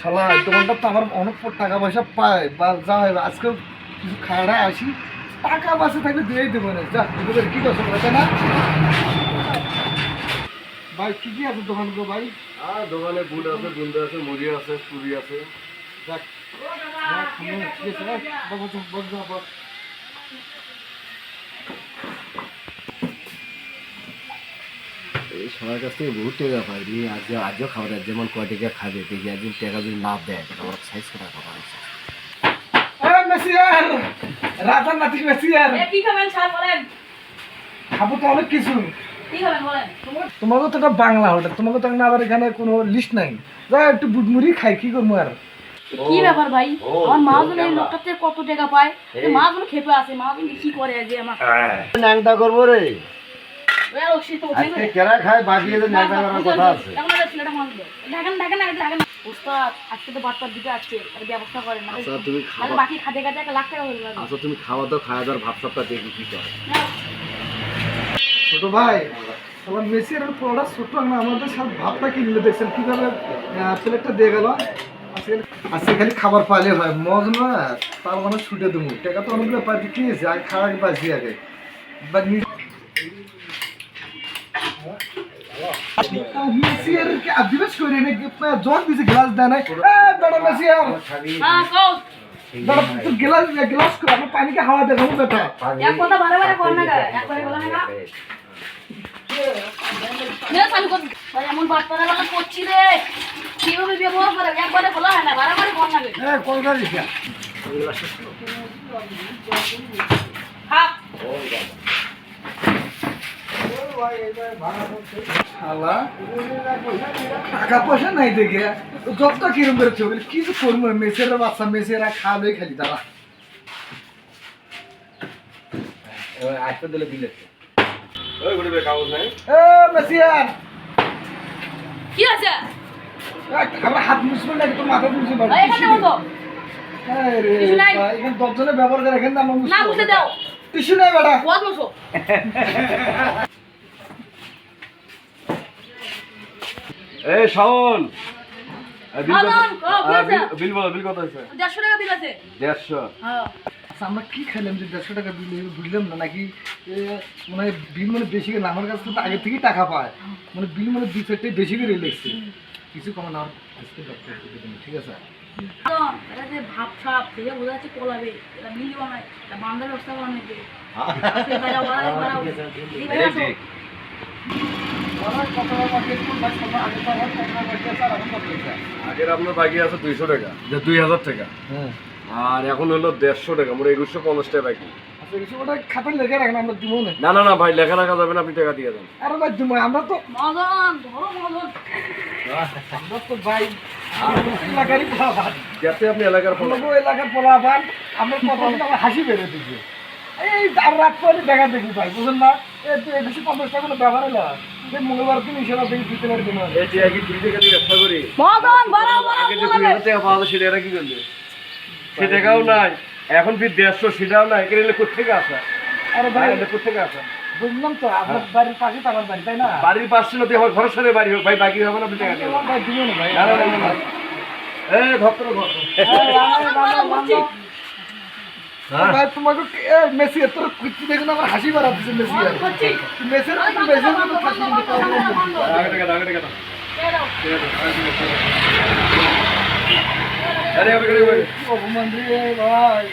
শালা দোকানটা তো আমার অনেক পর টাকা পয়সা পায়। বা যা হয় আজকে কিছু খাড়া আসি। টাকা বাসে থাকলে দিয়েই দেবো না। যা এবার কি করছ বলছে না? ভাই কি কি আছে দোকান গো ভাই? আর দোকানে বুট আছে বুন্দ আছে মুড়ি আছে পুরি আছে। যাক। যাক, ঠিক আছে সবার কাছ থেকে বহুত টাকা পাই নি আজ আজও খাবার যেমন কয় টাকা খাবে দেখি একদিন টাকা যদি না দেয় আমার সাইজ করে খাবার এই, মেসিয়ার! রাজার নাতি মেসিয়ার! এ, কি খাবেন? স্যার বলেন। খাব তো অনেক কিছু। কি খাবেন বলেন? তোমাকে তো একটা বাংলা হোটেল তোমাকে তো না আবার এখানে কোনো লিস্ট নাই। যা একটু বুটমুড়ি খাই কি করব আর? কি ব্যাপার ভাই? আমার মা ও, জন্য এই? লোকটার থেকে কত টাকা পায়? এই। এই মা জন্য খেপে আছে মা জন্য কি করে যে আমার? ন্যাংটা করব রে। আজকে কেরা খায় বাকি এদের ন্যাংটা করার কথা আছে। এখন আর ছেলেটা মাছ দেয় ঢাকেন ঢাকেন না ঢাকেন। উস্তাদ আজকে তো বাচ্চার দিকে আসছে তার ব্যবস্থা করেন না আচ্ছা তুমি আর খাওয়া বাকি খাতে খাতে এক লাখ টাকা হয়ে যাবে। আচ্ছা তুমি খাওয়া দাও খাওয়া দাওয়ার ভাব সাবটা দেখি কি করে। ছোট ভাই আমার মেসি আর পোড়া ছোট না আমাদের সব ভাবটা কিনলে দেখছেন? কীভাবে আহ, প্লেটটা দিয়ে গেল? আজকে খালি খাবার পাইলে ভাই মজ না তার মানে ছুটে দেবো। টাকা তো অনেকগুলো পাই কি আগে খাওয়া বাঁচি আগে। বা নি- মেসি আর কি আদিবাস করে নাকি জল দিছে গ্লাস দেয় নাই এ বেটা মেসি আর হ্যাঁ কও বেটা তুই গ্লাস গ্লাস করে আমার পানিকে হাওয়া দে দেবো বেটা এক কথা বারে বারে কর না গা এক করে বলা না নে চালু কর ভাই এমন বাচ্চারা লাগা করছি রে কীভাবে ব্যবহার করে একবারে বলা হয় না বারে বারে কর না গে এ কলকাতা দিছা খা শালা টাকা পয়সা নাই দেখে। যতটা কিরম করে চলে কিছু করব? মেসেরা বাচ্চা মেসেরা খাবে খালি তারা আসতে দিলে কি আছে? আমরা হাত মুছবো না তোর মাথা মুছবো এখানে দশজনে ব্যবহার করে এখানে না মুছে দাও। টিস্যু নাই বেটা। বসো এই শাওন। বিল? বিল- বিল কত টাকা বিল আছে। হ্যাঁ। আমরা কি খাইলাম যে দেড়শো টাকা বিল বুঝলাম না নাকি এ, মানে বিল মানে বেশি করে আমার কাছে তো আগে থেকেই টাকা পায়। মানে বিল মানে দুই চারটে বেশি করে লেগছে। কিছু কমে না ঠিক আছে? এটা যে ভাব সাপ দেখে বোঝা যাচ্ছে কোলাবে এটা মিল বানায় এটা বান্ধার ব্যবস্থা করার নাকি আপনি বাড়াও, বাড়াও, বাড়াও। এই বাইরে আসো। আমার কথা আমাকে একটু ভাই সবার আগে তো আমার কথা বলতে স্যার এখন কত হয়েছে? আগের আপনার বাকি আছে দুইশো টাকা যে দুই হাজার টাকা। আর এখন হলো দেড়শো টাকা মোট একুশশো পঞ্চাশ টাকা বাকি। আচ্ছা কিছু ওটা খাতায় লেখে রাখেন আমরা দিব না। না না ভাই লেখা রাখা যাবে না আপনি টাকা দিয়ে দেন। আরে ভাই দিব আমরা তো মদন, ধরো মদন। আমরা তো ভাই এলাকারই পোলাপান যাতে আপনি এলাকার আমাকে এলাকার পোলাপান আমরা কথা আমার হাসি বেড়ে দিচ্ছে এই আর রাত করে দেখা দেখি ভাই বুঝলেন না? এই তো একুশে পঞ্চাশ টাকা কোনো ব্যাপার হলো? এই মঙ্গলবার দিন হিসেবে দেখি দুই তিনের দিন এই যে আগে দুই টাকা দিয়ে ব্যবসা করি মদন, বাড়াও, বাড়াও, আগে যে দুই হাজার টাকা পাওয়া সেটা এরা কি করবে? সে টাকাও নাই। এখন ফির দেড়শো সেটাও নাই। কোথেকে আসা? আরে ভাই কোথেকে আসা? বুঝলাম তো আপনার বাড়ির পাশে তো আমার বাড়ি তাই না? বাড়ির পাশে যদি আমার ঘরের সাথে বাড়ি হোক ভাই বাকি হবে না আপনি টাকা দিয়ে। ভাই দিব না ভাই। না, না, না, না, না। এই ভক্তর হ্যাঁ। ভাই তোমাকে এ মেসি আমার হাসি মেসির মেসির। আগে টাকা আগে টাকা দাও। আরে দাও। অপমান রে ভাই।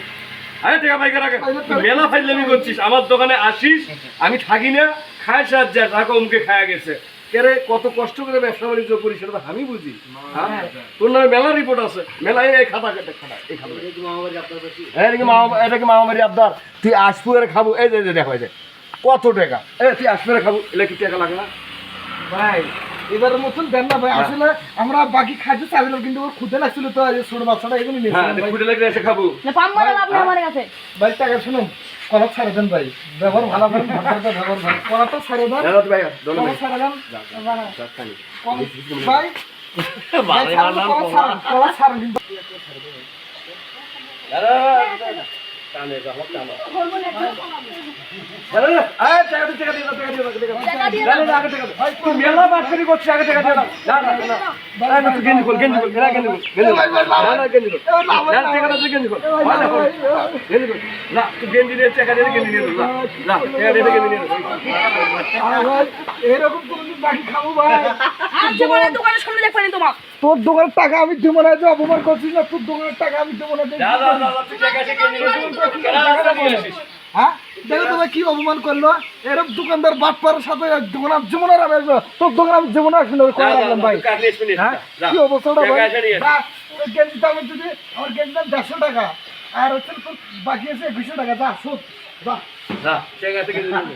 আরে টাকা পাই কার আগে? মেলা ফাইজলামি করছিস, আমার দোকানে আসিস, আমি থাকি না, খায় সাত যা টাকা অমুকে খায়া গেছে। কেরে কত কষ্ট করে ব্যবসা বাণিজ্য করি সেটা আমি বুঝি। হ্যাঁ? তোর নামে মেলা রিপোর্ট আছে। মেলা, এই খাতা খাতা, এই খাতা হ্যাঁ এটা মামা এটা কি মামাবাড়ি আবদার। তুই আসপুরে খাব, এই যে দেখো, এই যে। কত টাকা? এ, তুই আসপুরে খাব, এলে কি টাকা লাগে না? ভাই এবারের মতন দেন না ভাই আসলে আমরা বাকি খাইতে চাইছিলাম কিন্তু ওর খুদে লাগছিল তো ছোট বাচ্চাটা এগুলো হ্যাঁ ভাই। ফুটে লাগলে এসে খাব। না, পাম মারা লাভ নেই আমার কাছে। ভাই টাকা শুনুন কলা ছাড়ে দেন ভাই ব্যবহার ভালো করেন ব্যবহার ভালো কলাটা ছাড়ে দেন ভাই দোনো। কলা ভাই ছাড়ে দেন। কলা- ভাই কলা ছাড়ুন, কলা ছাড়ুন কিন্তু দাদা টানে যাব টানো বলব না, একদম আরে, আরে, টাকা দে, টাকা দে, টাকা দে, টাকা দে, টাকা দে। টাকা দিয়ে না, না, না, আগে টাকা দে। তুই মেলা বাটপারি করছিস, আগে টাকা দে, না, না, না, না, না। না, না, তুই গেঞ্জি খোল, গেঞ্জি খোল, না, গেঞ্জি খোল, গেঞ্জি খোল। না, না, গেঞ্জি খোল। না, টাকা দে, তুই গেঞ্জি খোল। না, না, খোল। গেঞ্জি খোল। না, তুই গেঞ্জি দিয়ে টাকা দিয়ে গেঞ্জি নিয়ে নে, না, না, টাকা দিয়ে গেঞ্জি নিয়ে নে। আর ভাই এরকম কোনদিন বাকি খাব ভাই। আর জীবনে দোকানের সামনে দেখবেন তোমার। তোর দোকানের টাকা আমি দেবো না যে অপমান করছিস না তোর দোকানের টাকা আমি দেবো না গেঞ্জি। হ্যাঁ? দেখো তোমার কি অপমান করল। এরকম দোকানদার বাটপার সাথে দোকান আমি জীবনে আমি আসব। তোর দোকান আমি জীবনে করে রাখলাম ভাই? হ্যাঁ। কি অবস্থাটা ভাই? দাম যদি আমার দাম দেড়শো টাকা। আর হচ্ছে তোর বাকি আছে একুশশো টাকা যা শোধ যা। গেঞ্জি নে।